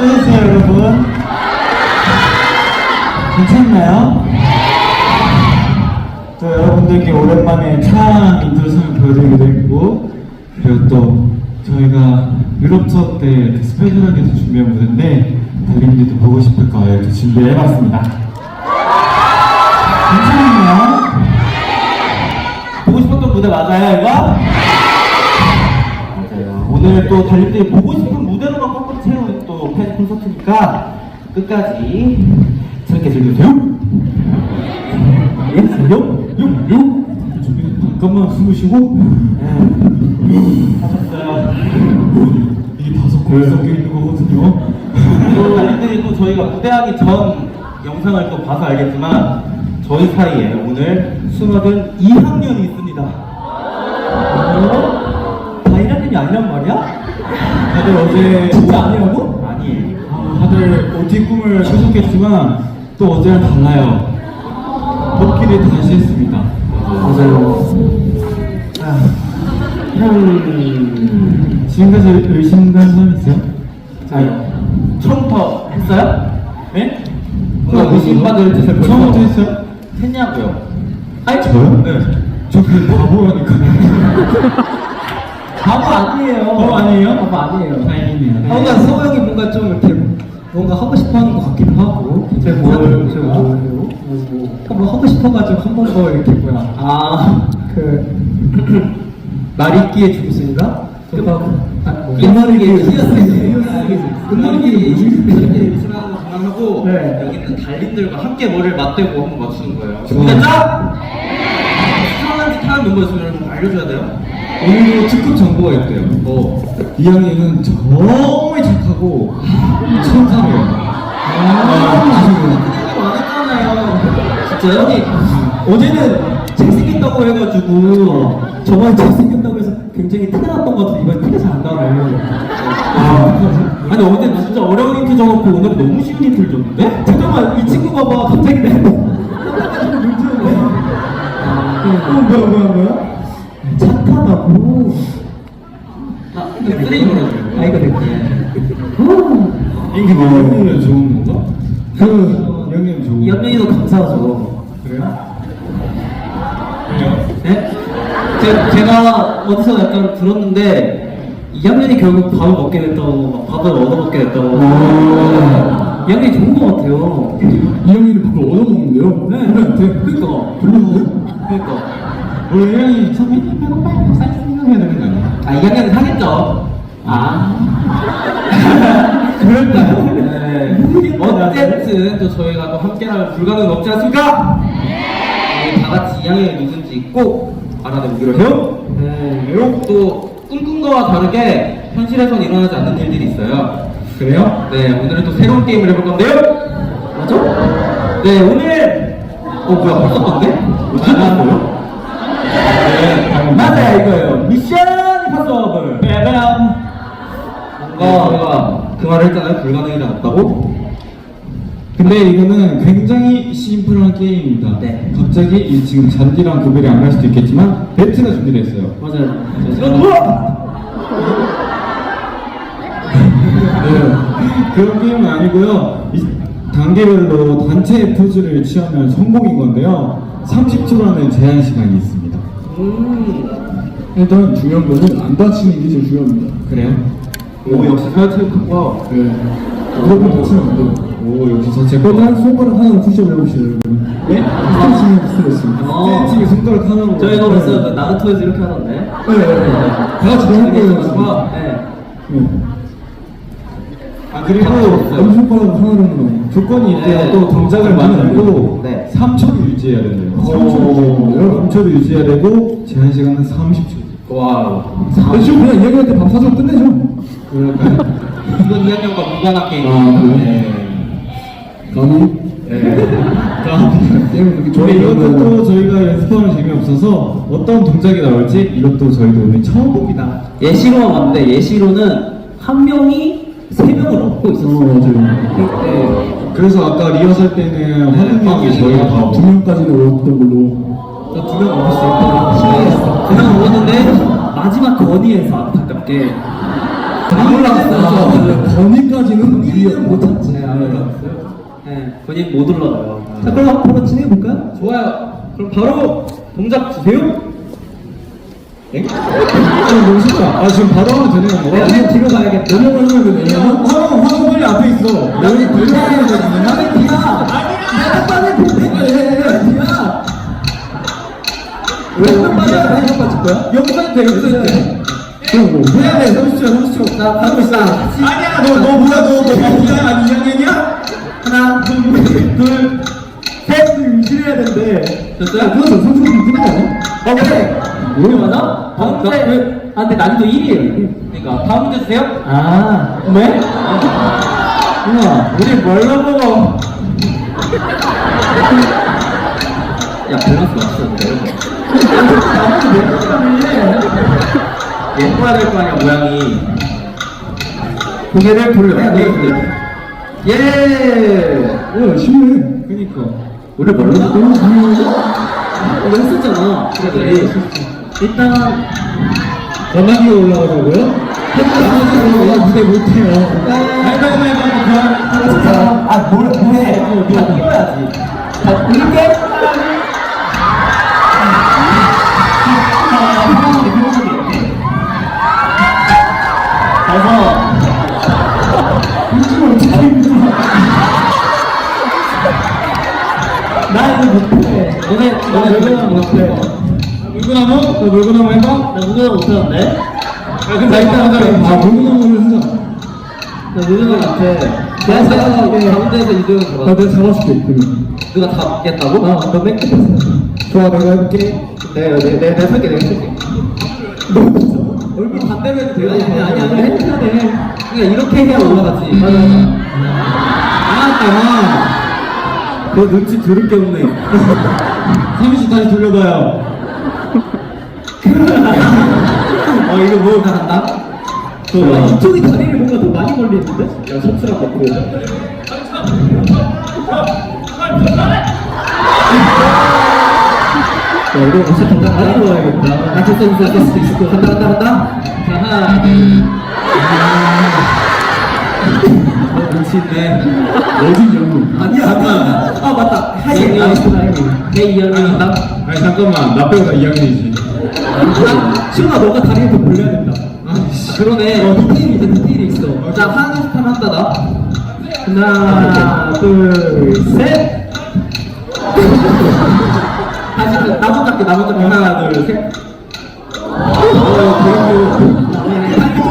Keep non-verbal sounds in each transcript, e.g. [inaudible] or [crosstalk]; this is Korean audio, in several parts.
어떠셨어요, 여러분? 괜찮나요? 또 여러분들께 오랜만에 창 인트로송을 보여드리기도 했고 그리고 또 저희가 유럽 투어 때그 스페셜하게 해서 준비한 무대인데 달님들도 보고 싶을까 이렇게 준비해봤습니다 괜찮나요? 보고 싶었던 무대 맞아요, 이거? 맞아요. 오늘 또 달님들이 보고 싶은 콘서트니까 끝까지 재밌게 즐겨주세요. 예? 요? 요? 요? 잠깐만 숨을 쉬고 하셨어요. 이게 다섯 골 섞여 있는 거거든요 또또 저희가 무대하기 전 영상을 또 봐서 알겠지만 저희 사이에 오늘 숨어든 2학년이 있습니다. 어? 다 1학년이 아니란 말이야? 다들 어제 진짜 아니라고? 다들 OT 꿈을 꾸셨겠지만 또 어제랑 달라요. 복귀를 다시 했습니다. 맞아요. 음, 지금까지 의심된 사람 있어요? 아요. 처음부터 했어요? 네? 뭔가 의심받을 짓을 처음부터 했어요? 했냐고요? 아니 저요? 네. 저 그냥 바보라니까. [laughs] 바보 아니에요. 바보 아니에요? 바보 아니에요. 다행이네요. 아, 뭔가 형이 뭔가 좀 이렇게 뭔가 하고 싶어 하는 것 같기도 하고. 제가 뭘, 제가 뭐예요? 뭐 하고 싶어가지고 한 번 더 이렇게 뭐야. 아, 그, 중순인가? 끝말잇기의 히어스기. 끝말잇기의 중순인가? 하고 네. 여기 있는 달님들과 함께 머리를 맞대고 한번 맞추는 거예요. 준비됐죠? 수상한 짓 하는 멤버 있으면 알려줘야 돼요. 오늘도 특급 정보가 있대요. 뭐? 이학년은 정말 착하고. 아, 많았잖아요. 진짜요? 아니, 어제는 잘생겼다고 해가지고 저번에 잘생겼다고 해서 굉장히 티가 났던 것 같은데 이번에 티가 잘안 나네요. 아, 아니 어제 진짜 어려운 힌트 줘놓고 오늘 너무 쉬운 힌트를 줬는데? 잠깐만 이 친구 봐봐 갑자기 내 어, 뭐야, 뭐야, 뭐야? 아, 이거 쓰레기 버려줘요. 아, 이거 내 이게 뭐야? 좋은 건가? 그, 이학년 좋은 이 연명이도 감사하죠. 그래요? 네? 제, 제가 어디서 약간 들었는데 2학년이 결국 밥을 먹게 됐다고 막 밥을 얻어먹게 됐다고 오. 2학년이 좋은 것 같아요 이학년이 밥을 얻어먹는데요? 네 우리한테? 그니까 별로인데? 그니까 원래 이학년이 처음에 배고파, 살 생각해야 되는 거 아니야? 아 2학년은 사겠죠 아 [laughs] 그럴까요? 네 어쨌든 또 저희가 또 함께라면 불가능은 없지 않습니까? 우리 다 같이 2학년이 누군지 꼭 알아내보기로 해요 네, 또 꿈꾼 거와 다르게 현실에선 일어나지 않는 일들이 있어요. 그래요? 네, 오늘은 또 새로운 게임을 해볼 건데요. 맞죠? 네, 오늘 어 뭐야 벌써 건데? 어떻게 봤어요? 네, 맞아요 이거예요. 미션 임파서블. 빼빼람. 뭔가 저희가 그 말을 했잖아요. 불가능이란 없다고. 근데 이거는 굉장히 심플한 게임입니다. 네. 갑자기 이 지금 잔디랑 구별이 안 갈 수도 있겠지만 배트가 준비됐어요. 맞아요. 이거 누워. 네. 그런 게임은 아니고요. 이 단계별로 단체 포즈를 취하면 성공인 건데요. 30초 라는 제한 시간이 있습니다. 음. 일단 중요한 거는 안 다치는 게 제일 중요합니다. 그래요? 오 역시 사회체육학과. 네. 무조건 다치면 안 돼요. 오, 역시 전체 일단 손가락 하나로 푸시업 해봅시다, 여러분. 네? 스트레칭, 스트레칭. 어. 스트레칭에 손가락 하나로. 저 이거 벌써 그 나루토에서 이렇게 하던데. 네, 네, 네. 다 같이 너무 거예요. 네. 네. 아 그리고. 엄손가락 하나로는 조건이 있대요. 네. 또 동작을 만들고 네. 3초를 유지해야 된대요. 오. 3초를 3초를 유지해야 되고 제한 시간은 30초. 와우. 지금 그냥 이야기한테 밥 사주고 끝내죠. 그럴까요? 이건 2학년과 무관한 게임. 아, 그래요? 네. 감히? 네. 게임을 그렇게 이것도 또 저희가 연습하면 재미없어서 어떤 동작이 나올지 이것도 저희도 오늘 처음 봅니다. 예시로만 봤는데 예시로는 한 명이 세 명을 업고 어, 있었어요. 맞아요. 네. 그래서 아까 리허설 때는 화면이 네. 저희가 다 두 명까지는 어떤 걸로 저두명 업었어요. 실례했어. 두명 업었는데 마지막 건의에서 안타깝게 안 올라 올라갔어요. 거기까지는 본인은 못 찾지. 네, 안 올라갔어요. 네, 본인 못 올라가요. 자, 그럼 바로 진행해볼까요? 좋아요. 그럼 바로 동작 주세요. 엥? 아니 너무 쉽다 아 지금 바로 하면 되는 네, 건가? 그냥 뒤로 가야겠다. 너무 하면 되네 여기 되거든요 나는 뒤야. 내가 빠는 뒤야. 뒤야. 왜 빠져? 내가 빠질 거야? 여기서 돼 여기서 돼 해야 돼 30초 30초 자, 가고 있어. 아니야 너너 뭐야 너너 뭐야 아니 2학년이야? 하나, 둘, 셋. 유지해야 된대. 됐어요? 그거 저 30초 끝난 거 아니야? 어, 그래. 이게 맞아? 다음 문제. 아, 근데 난이도 1이에요. 그러니까 다음 문제 주세요. 아, 왜? 우와 우리 뭘로 먹어 야, 밸런스 맞추셨는데. 예뻐야 될 거 아니야, 모양이. 고개를 돌려. 네, 네. 예! 오 쉽네 그니까 우리 뭘로 먹어? 중요해 이거 했었잖아. 그래, 일단, 전화기가 올라가자고요? 아 무대 못해요 아, 뭘, 뭐해? 다 웃기면 어떻게 힘들어. 나 이거 못해. 너네, 너네 물구나무 못해. 물구나무? 너 물구나무 해봐 나 물구나무 못하는데? 아 근데 일단 하자 아 물구나무를 하자 나 못해. 내가 생각하기에 가운데에서 이동을 아 잡아. 내가 잡아줄게 그러면 누가 잡겠다고? 어, 너맨 끝에 있어. 좋아 내가 해볼게 내가, 내가, 내가, 내가 설게, 내가 설게. 얼굴 반대로 해도 돼요? 아니, 아니, 아니, 아니, 해도 돼. 그러니까 이렇게 해야 올라가지. 맞아, 알았다 너 눈치 더럽게 없네. [laughs] 30초 다시 돌려봐요 [laughs] 어, 이거 뭐 간다? 아, 이쪽이 다리를 뭔가 더 많이 걸리는데? 야, 섭수랑 먹고. 자, 이거 혹시 당장 다리 넣어야겠다. 아, 됐어, 됐어, 됐을 수도 있을 거야. 간다, 간다, 간다. 자, 하나, 둘. 어, 눈치 있네. 어디 연구 아니야, 아니야. 아, 맞다. 하이, 네, 네. 나이스. 내 이현이 간다. 아니 잠깐만 나 빼고 다 2학년이지 아, 시훈아, 너가 다리를 더 벌려야 된다. 그러네. 어, 디테일이 있어, 디테일이 있어. 자, 하나씩 하면 한다, 나. 하나, 둘, 셋. 다시 그 나무 잡기, 나무 잡기. 하나, 둘, 셋. 어, 그리고. 다리 뽑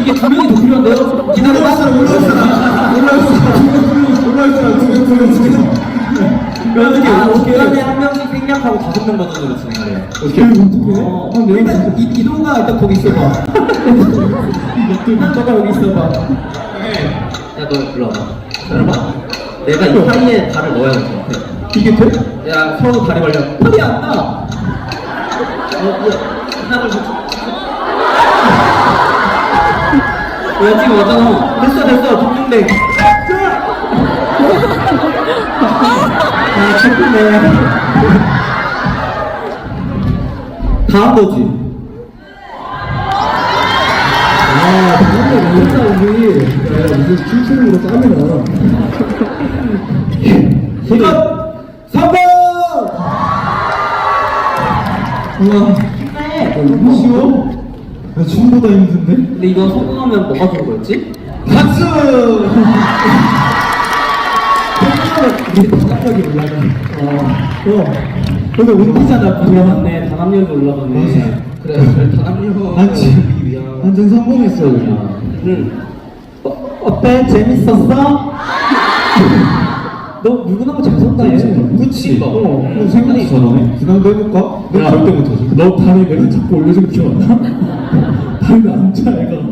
이게 두 명이 더 필요한데요? 아, 한 명씩 생략하고 다섯 명. 어떻게 어, 어, 일단 이, 이동아 일단 거기 있어봐. 너가 여기 있어봐. 야, 너 일로 와봐. 기다려봐. 내가 이 사이에 발을 넣어야 될 것 같아. 이게 돼? 야, 서로 다리 벌려. 팔이 안 나. 하나를 지금 왔잖아. 됐어, 됐어. 동중대. 아, 기쁘네. 다한 거지. 아, 근데 진짜 우리 야, 무슨 춤추는 거 까면 시간 3번! 우와 네. 너무 쉬워 나 춤보다 힘든데 근데 이거 성공하면 뭐가 좋은 거였지? 박수 [laughs] 우리 단합력이 올라가. 어. 어. 근데 운기잖아, 그래, 맞네. 단합력이 올라가네. 그래, 그래, 단합력. 난 지금 완전 성공했어 응. 어, 어때? 재밌었어? [laughs] 너 물구나무 잘 쏜다, 얘. 그치 그러니까. 어 어, 생각이 잘하네 그 다음도 해볼까? 너 야, 절대 못하지 너 다리 내가 자꾸 올려주면 기억나? [laughs] 안 차, 얘가.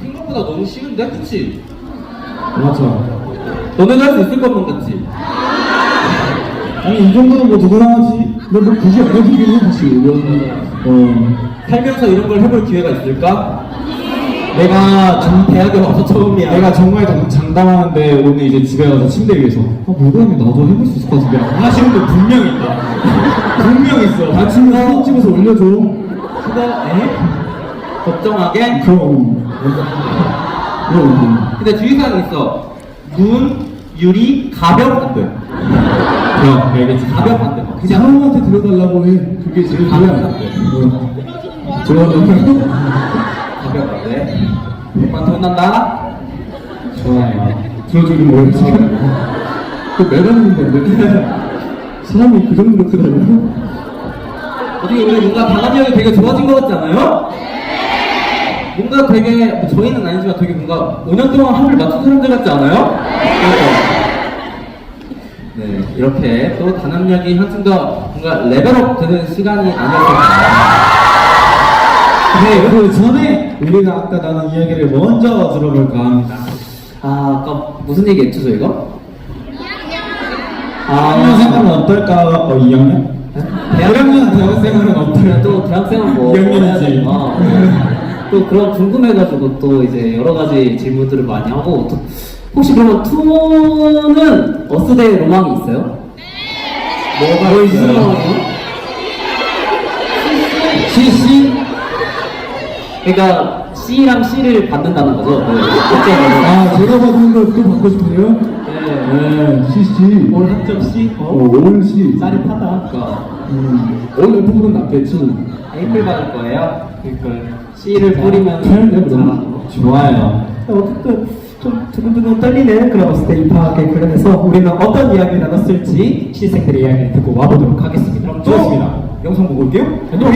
생각보다 너무 쉬운데? 그치? 맞아 너네도 할수 있을 것만 같지? 아니 이 정도는 뭐 누구나 하지 근데 뭐 굳이 안 해주긴 해 사실 어 살면서 이런 걸 해볼 기회가 있을까? 내가 전 대학에 와서 처음이야. 내가 정말 장- 장담하는데 오늘 이제 집에 가서 침대 위에서 아 뭐라면 나도 해볼 수 있을 것 같은데 하시는 분 분명 있다 [laughs] 분명 있어 다친 거 사진 찍어서 올려줘. 그거 에? 걱정하게? 그럼 그럼 근데 주의사항이 있어. 눈, 유리, 가벼운 안 돼. 그럼 알겠지 가벼운 안 돼. 그냥 사람한테 들어달라고 해. 그게 제일 중요해. 가벼운 안 돼. 좋아하는 가벼운 안 돼. 오빠 돈 난다? 좋아요 들어주기 지금? 그 매달리는데 사람이 그 정도로 크다고요? 어떻게 우리 뭔가 방합력이 되게 좋아진 것 같지 않아요? 뭔가 되게 뭐 저희는 아니지만 되게 뭔가 5년 동안 합을 맞춘 사람들 같지 않아요? 네 이렇게 또 단합력이 한층 더 뭔가 레벨업 되는 시간이 아니었을까 네, 그 전에 우리가 아까 나눈 이야기를 먼저 들어볼까 합니다. 아 아까 무슨 얘기 했죠 저희가? 학년 생활은 어떨까? 어, 2학년? 대학- 1학년 대학 생활은 어떨까? 또 대학생은 뭐 2학년이지. 어, 또 그런 궁금해가지고 또 이제 여러 가지 질문들을 많이 하고 또 혹시 그러면 투는 어스데이 로망이 있어요? 뭐가 뭐 있어요? 로망이요? CC? 그러니까 C랑 C를 받는다는 거죠. 네. 아 제가 받은 걸또 받고 싶으세요? 네. 네, CC. 올 학점 C? 어, 올 C. 짜릿하다. 그러니까 음, 올 F보다 낫겠지. A플 받을 거예요. 그러니까 C를 뿌리면 그럼. 잘하고. 좋아요. 어쨌든 좀 두근두근 떨리는 그런 파악에 관련해서 우리는 어떤 이야기를 나눴을지 시생들의 이야기를 듣고 와보도록 하겠습니다. 좋습니다. 영상 보고 올게요. 안녕.